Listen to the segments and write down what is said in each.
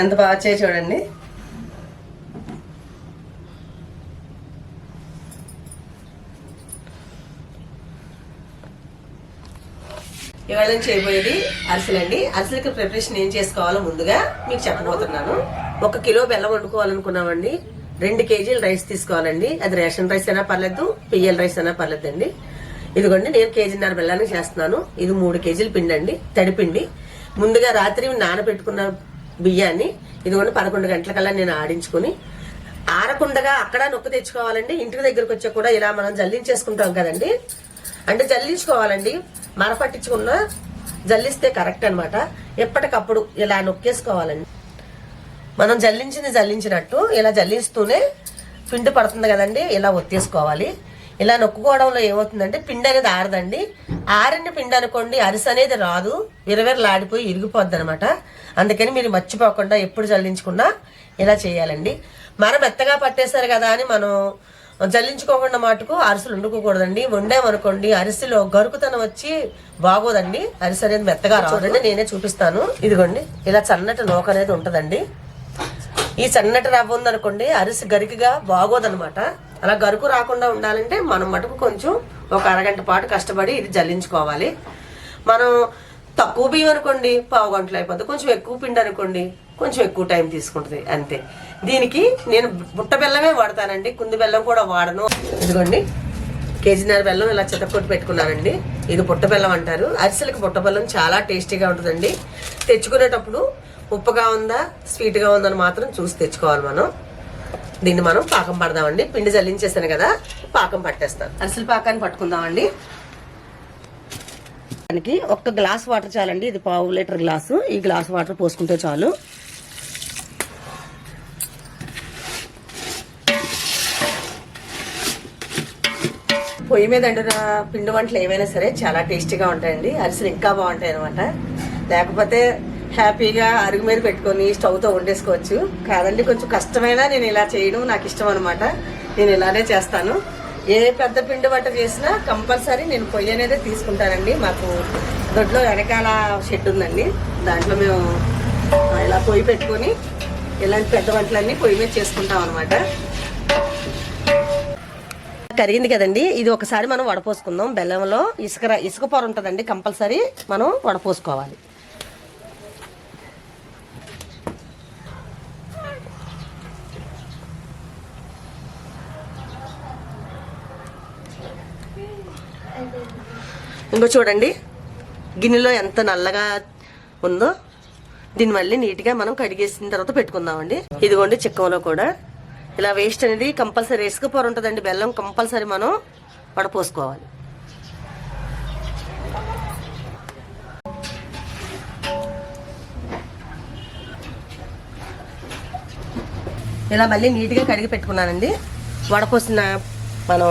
ఎంత బాగా వచ్చాయి చూడండి. ఇవాళ నేను చేయబోయేది అరిసెలండి అరిసెలకి ప్రిపరేషన్ ఏం చేసుకోవాలో ముందుగా మీకు చెప్పబోతున్నాను. ఒక కిలో బెల్లం వండుకోవాలనుకున్నామండి. రెండు కేజీలు రైస్ తీసుకోవాలండి. అది రేషన్ రైస్ అయినా పర్లేదు పియ్యల రైస్ అయినా పర్లేదండి. ఇదిగోండి నేను కేజీన్నర బెల్లాన్ని చేస్తున్నాను. ఇది మూడు కేజీల పిండి అండి తడిపిండి ముందుగా రాత్రి నానబెట్టుకున్న బియ్యాన్ని ఇదిగోండి పదకొండు గంటలకల్లా నేను ఆడించుకుని ఆరకుండగా అక్కడ నొక్కు తెచ్చుకోవాలండి. ఇంటి దగ్గరకు వచ్చా కూడా ఇలా మనం జల్లించేసుకుంటాం కదండి. అంటే జల్లించుకోవాలండి. మర పట్టించుకున్న జల్లిస్తే కరెక్ట్ అన్నమాట. ఎప్పటికప్పుడు ఇలా నొక్కేసుకోవాలండి. మనం జల్లించింది జల్లించినట్టు ఇలా జల్లిస్తూనే పిండి పడుతుంది కదండి ఇలా ఒత్తేసుకోవాలి. ఇలా నొక్కుకోవడంలో ఏమవుతుందంటే పిండి అనేది ఆరదండి. ఆరిన పిండి అనుకోండి అరిసి అనేది రాదు. విరవిరలాడిపోయి ఇరిగిపోద్ది అనమాట అందుకని మీరు మర్చిపోకుండా ఎప్పుడు జల్లించుకున్నా ఇలా చేయాలండి. మర మెత్తగా పట్టేశారు కదా అని మనం జల్లించుకోకుండా మటుకు అరిసెలు వండుకోకూడదండి. వండామనుకోండి అరిసెలో గరుకుతనం వచ్చి బాగోదండి. అరిసె అనేది మెత్తగా రాదండి. నేనే చూపిస్తాను. ఇదిగోండి ఇలా చన్నటి నోక అనేది ఉంటుందండి. ఈ సన్నటి రవ్వ ఉందనుకోండి అరిసి గరికగా బాగోదనమాట. అలా గరుకు రాకుండా ఉండాలంటే మనం మటుకు కొంచెం ఒక అరగంట పాటు కష్టపడి ఇది జల్లించుకోవాలి. మనం తక్కువ బియ్యం అనుకోండి పావు గంటలు అయిపోతుంది కొంచెం ఎక్కువ పిండి అనుకోండి కొంచెం ఎక్కువ టైం తీసుకుంటుంది అంతే. దీనికి నేను బుట్ట బెల్లమే వాడతానండి కుంది బెల్లం కూడా వాడను. ఇదిగోండి కేజీన్నర బెల్లం ఇలా చితకొట్టి పెట్టుకున్నానండి. ఇది బుట్ట బెల్లం అంటారు. అరిసెలకు బుట్ట బెల్లం చాలా టేస్టీగా ఉంటుందండి. తెచ్చుకునేటప్పుడు ఉప్పుగా ఉందా స్వీట్గా ఉందని మాత్రం చూసి తెచ్చుకోవాలి మనం. దీన్ని మనం పాకం పడదామండి. పిండి జల్లించేసాను కదా పాకం పట్టేస్తాను. అరిసెల పాకాన్ని పట్టుకుందామండి. దానికి ఒక్క గ్లాస్ వాటర్ చాలండి ఇది పావు లీటర్ గ్లాసు. ఈ గ్లాస్ వాటర్ పోసుకుంటే చాలు. పొయ్యి మీద వండిన పిండి వంటలు ఏవైనా సరే చాలా టేస్టీగా ఉంటాయండి. అరిసెలు ఇంకా బాగుంటాయి అనమాట లేకపోతే హ్యాపీగా అరుగు మీద పెట్టుకొని స్టవ్తో వండేసుకోవచ్చు. కాదండి కొంచెం కష్టమైనా నేను ఇలా చేయడం నాకు ఇష్టం అనమాట నేను ఇలానే చేస్తాను. ఏ పెద్ద పిండి వంట చేసినా కంపల్సరీ నేను పొయ్యి అనేది తీసుకుంటానండి. మాకు దొడ్లో వెనకాల షెడ్ ఉందండి. దాంట్లో మేము ఇలా పొయ్యి పెట్టుకొని ఇలాంటి పెద్ద వంటలన్నీ పొయ్యి మీద చేసుకుంటాం అనమాట కరిగింది కదండి. ఇది ఒకసారి మనం వడపోసుకుందాం. బెల్లంలో ఇసుక ఇసుక పొర ఉంటుందండి. కంపల్సరీ మనం వడపోసుకోవాలి. ఇంకో చూడండి. గిన్నెలో ఎంత నల్లగా ఉందో దీన్ని మళ్ళీ నీట్గా మనం కడిగేసిన తర్వాత పెట్టుకుందామండి. ఇదిగోండి చిక్కంలో కూడా. ఇలా వేస్ట్ అనేది కంపల్సరీ ఇసుక ఉంటుందండి బెల్లం కంపల్సరీ మనం వడపోసుకోవాలి ఇలా మళ్ళీ నీట్గా కడిగి పెట్టుకున్నానండి. వడపోసిన మనం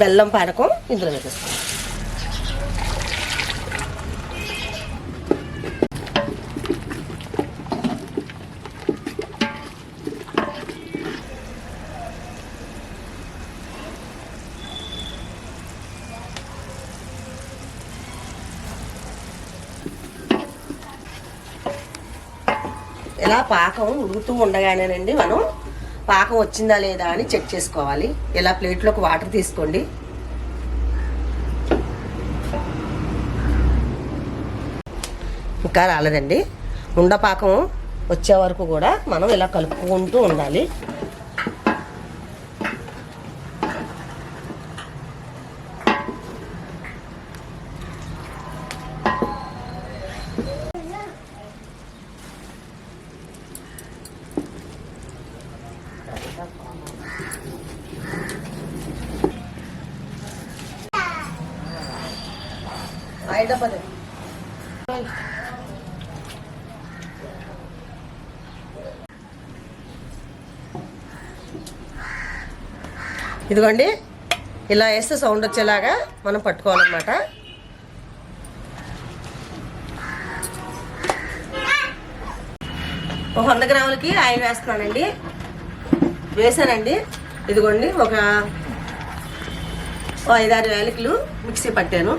బెల్లం పానకం ఇందులో వేసేస్తాం ఇలా పాకం ఉడుకుతూ ఉండగానేనండి మనం పాకం వచ్చిందా లేదా అని చెక్ చేసుకోవాలి. ఇలా ప్లేట్లోకి వాటర్ తీసుకోండి. ఇంకా రాలేదండి. ఉండ పాకం వచ్చే వరకు కూడా మనం ఇలా కలుపుకుంటూ ఉండాలి. హైదరాబాద్ ఇదిగోండి ఇలా వేస్తే సౌండ్ వచ్చేలాగా మనం పట్టుకోవాలన్నమాట. ఒక వంద గ్రాములకి ఆయిల్ వేస్తున్నానండి. వేసానండి. ఇదిగోండి ఒక ఐదారు వేలకులు మిక్సీ పట్టాను.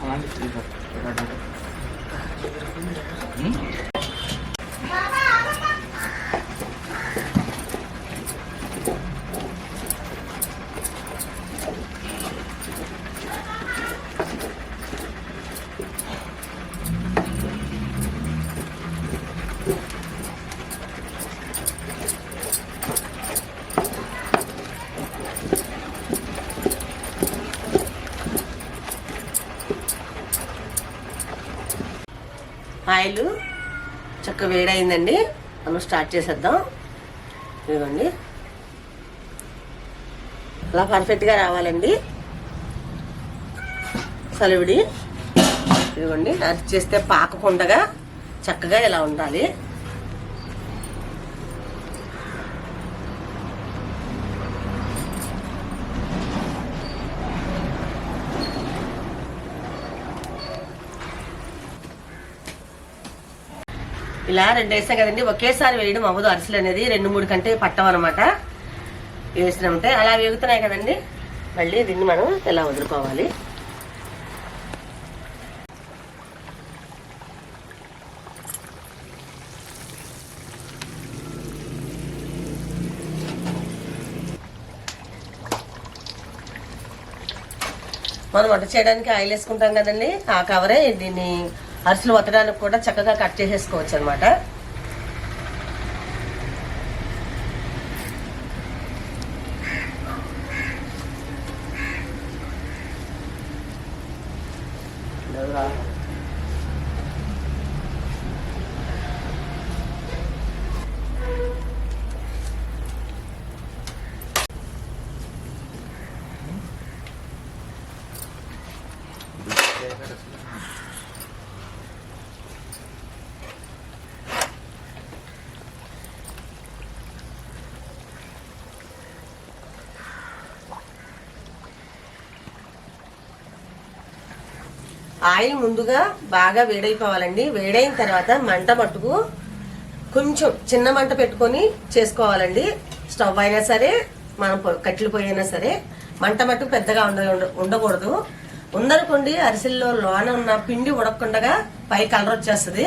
Caralho, filho. Hum? ఆయిల్ చక్కగా వేడైందండి. మనం స్టార్ట్ చేసేద్దాం. ఇదిగోండి. అలా పర్ఫెక్ట్గా రావాలండి. సలివిడి. ఇదిగోండి. అది చేస్తే పాకకుండగా చక్కగా ఇలా ఉండాలి. ఇలా రెండు వేసాం కదండి ఒకేసారి వేయడం అవ్వదు. అరిసెలు అనేది రెండు మూడు కంటే పట్టం అనమాట వేసినామంటే అలా వేగుతున్నాయి కదండి. మళ్ళీ దీన్ని మనం ఇలా వదులుకోవాలి? మనం వంట చేయడానికి ఆయిల్ వేసుకుంటాం కదండి. ఆ కవరే దీన్ని అరిసెలు వత్తడానికి కూడా చక్కగా కట్ చేసేసుకోవచ్చు అనమాట ఆయిల్ ముందుగా బాగా వేడైపోవాలండి. వేడైన తర్వాత మంట మట్టుకు కొంచెం చిన్న మంట పెట్టుకొని చేసుకోవాలండి. స్టవ్ అయినా సరే మనం కట్టెలు పొయ్యి అయినా సరే మంట మట్టుకు పెద్దగా ఉండ ఉండకూడదు. ఉందనుకోండి అరిసెల్లో లోన ఉన్న పిండి ఉడకకుండగా పై కలర్ వచ్చేస్తుంది.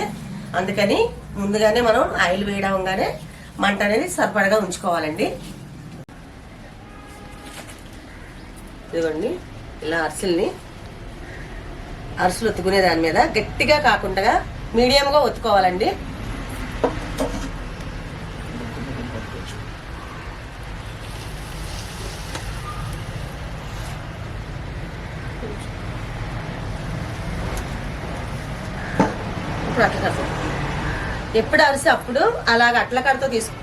అందుకని ముందుగానే మనం ఆయిల్ వేయడంగానే మంట అనేది సరిపడగా ఉంచుకోవాలండి. ఇదిగోండి ఇలా అరిసెల్ని అరుసులు ఒత్తుకునే దాని మీద గట్టిగా కాకుండా మీడియంగా ఒత్తుకోవాలండి. ఇప్పుడు అట్ల ఎప్పుడు అరిసి అప్పుడు అలాగ అట్ల కడతో తీసుకు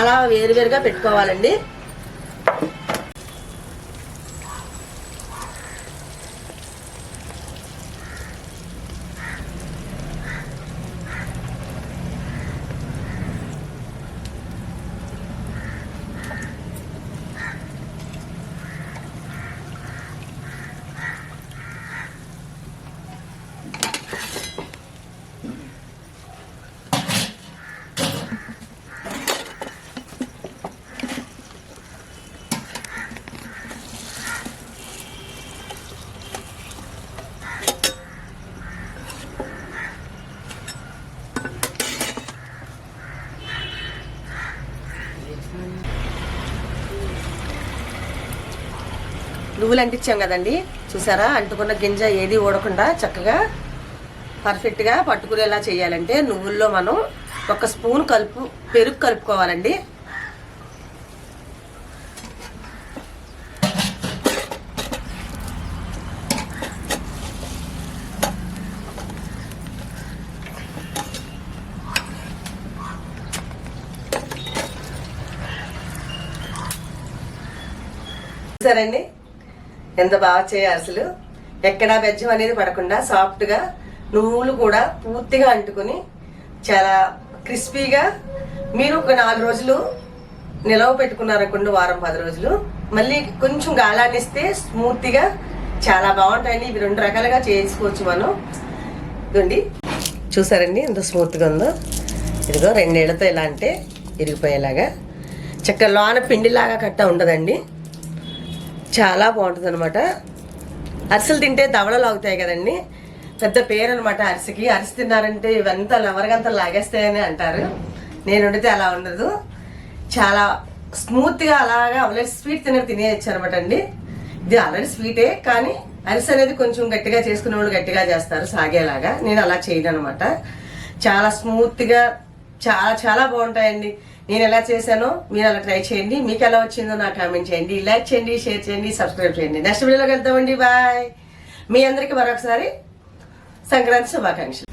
అలా వేరువేరుగా పెట్టుకోవాలండి. నువ్వులు అంటించాం కదండి. చూసారా? అంటుకున్న గింజ ఏది ఊడకుండా చక్కగా పర్ఫెక్ట్గా పట్టుకునేలా చేయాలంటే నువ్వుల్లో మనం ఒక స్పూన్ కలుపు పెరుగు కలుపుకోవాలండి. సరే అండి ఎంత బాగా చేయాలి అసలు? ఎక్కడా బెజ్జం అనేది పడకుండా సాఫ్ట్గా నువ్వులు కూడా పూర్తిగా అంటుకుని చాలా క్రిస్పీగా మీరు ఒక నాలుగు రోజులు నిలవ పెట్టుకున్నారనుకోండి వారం పది రోజులు. మళ్ళీ కొంచెం గాలాన్ని ఇస్తే స్మూత్గా చాలా బాగుంటాయండి ఇవి రెండు రకాలుగా చేసుకోవచ్చు మనం. ఇదండి చూసారండి ఎంత స్మూత్గా ఉందో? ఇదిగో రెండేళ్ళతో ఎలా అంటే ఇరిగిపోయేలాగా. చక్కగా లోన పిండిలాగా కట్ట ఉండదండి చాలా బాగుంటుంది అనమాట అరిసెలు తింటే దవడలు అవుతాయి కదండి. పెద్ద పేరు అనమాట అరిసికి. అరిసి తిన్నారంటే ఇవంతా లవరగంతా లాగేస్తాయని అంటారు. నేను వండితే అలా ఉండదు. చాలా స్మూత్గా అలాగా ఆల్రెడీ స్వీట్ తినరు తినేయచ్చు అనమాట అండి ఇది ఆల్రెడీ స్వీటే కానీ అరిసి అనేది కొంచెం గట్టిగా చేసుకునే వాళ్ళు గట్టిగా చేస్తారు సాగేలాగా. నేను అలా చేయను అనమాట చాలా స్మూత్గా చాలా చాలా బాగుంటాయండి. నేను ఎలా చేశానో మీరు అలా ట్రై చేయండి. మీకు ఎలా వచ్చిందో నాకు కామెంట్ చేయండి. లైక్ చేయండి షేర్ చేయండి సబ్స్క్రైబ్ చేయండి. నెక్స్ట్ వీడియోలోకి వెళ్తామండి బాయ్. మీ అందరికీ మరొకసారి సంక్రాంతి శుభాకాంక్షలు.